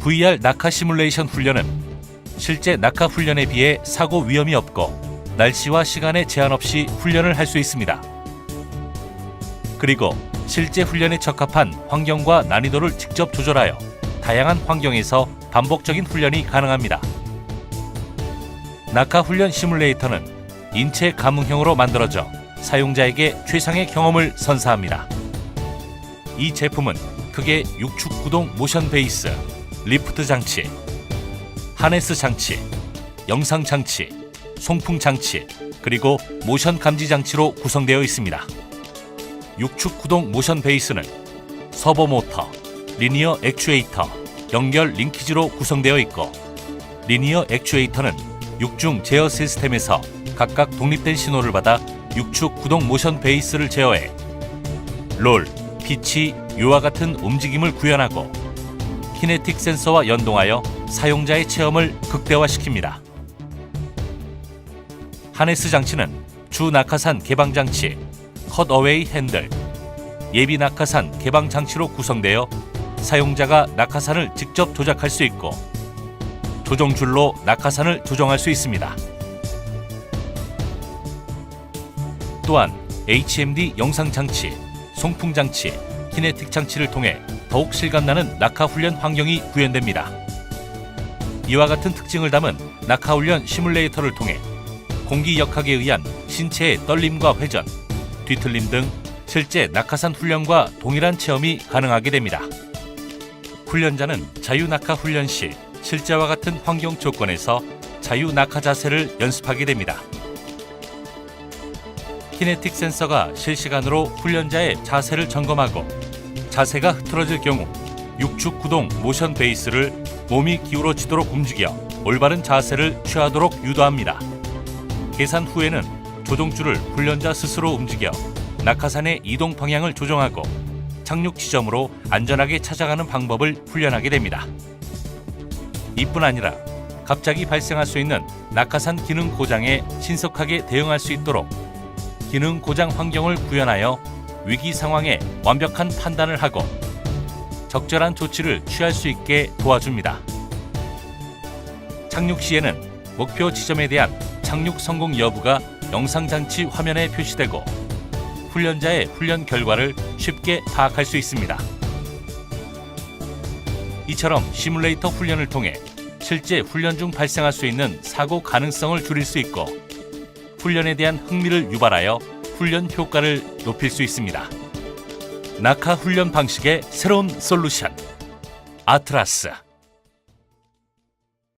VR 낙하 시뮬레이션 훈련은 실제 낙하 훈련에 비해 사고 위험이 없고 날씨와 시간에 제한 없이 훈련을 할 수 있습니다. 그리고 실제 훈련에 적합한 환경과 난이도를 직접 조절하여 다양한 환경에서 반복적인 훈련이 가능합니다. 낙하 훈련 시뮬레이터는 인체 감응형으로 만들어져 사용자에게 최상의 경험을 선사합니다. 이 제품은 크게 육축 구동 모션 베이스, 리프트 장치, 하네스 장치, 영상 장치, 송풍 장치, 그리고 모션 감지 장치로 구성되어 있습니다. 육축 구동 모션 베이스는 서버 모터, 리니어 액추에이터, 연결 링키지로 구성되어 있고 리니어 액추에이터는 육중 제어 시스템에서 각각 독립된 신호를 받아 육축 구동 모션 베이스를 제어해 롤, 피치, 유와 같은 움직임을 구현하고 키네틱 센서와 연동하여 사용자의 체험을 극대화시킵니다. 하네스 장치는 주 낙하산 개방 장치, 컷어웨이 핸들, 예비 낙하산 개방 장치로 구성되어 사용자가 낙하산을 직접 조작할 수 있고 조종줄로 낙하산을 조정할 수 있습니다. 또한 HMD 영상 장치, 송풍 장치, 키네틱 장치를 통해 더욱 실감나는 낙하 훈련 환경이 구현됩니다. 이와 같은 특징을 담은 낙하 훈련 시뮬레이터를 통해 공기 역학에 의한 신체의 떨림과 회전, 뒤틀림 등 실제 낙하산 훈련과 동일한 체험이 가능하게 됩니다. 훈련자는 자유 낙하 훈련 시 실제와 같은 환경 조건에서 자유 낙하 자세를 연습하게 됩니다. 키네틱 센서가 실시간으로 훈련자의 자세를 점검하고 자세가 흐트러질 경우 육축 구동 모션 베이스를 몸이 기울어지도록 움직여 올바른 자세를 취하도록 유도합니다. 계산 후에는 조종줄을 훈련자 스스로 움직여 낙하산의 이동 방향을 조정하고 착륙 지점으로 안전하게 찾아가는 방법을 훈련하게 됩니다. 이뿐 아니라 갑자기 발생할 수 있는 낙하산 기능 고장에 신속하게 대응할 수 있도록 기능 고장 환경을 구현하여 위기 상황에 완벽한 판단을 하고 적절한 조치를 취할 수 있게 도와줍니다. 착륙 시에는 목표 지점에 대한 착륙 성공 여부가 영상 장치 화면에 표시되고 훈련자의 훈련 결과를 쉽게 파악할 수 있습니다. 이처럼 시뮬레이터 훈련을 통해 실제 훈련 중 발생할 수 있는 사고 가능성을 줄일 수 있고 훈련에 대한 흥미를 유발하여 훈련 효과를 높일 수 있습니다. 낙하 훈련 방식의 새로운 솔루션 아트라스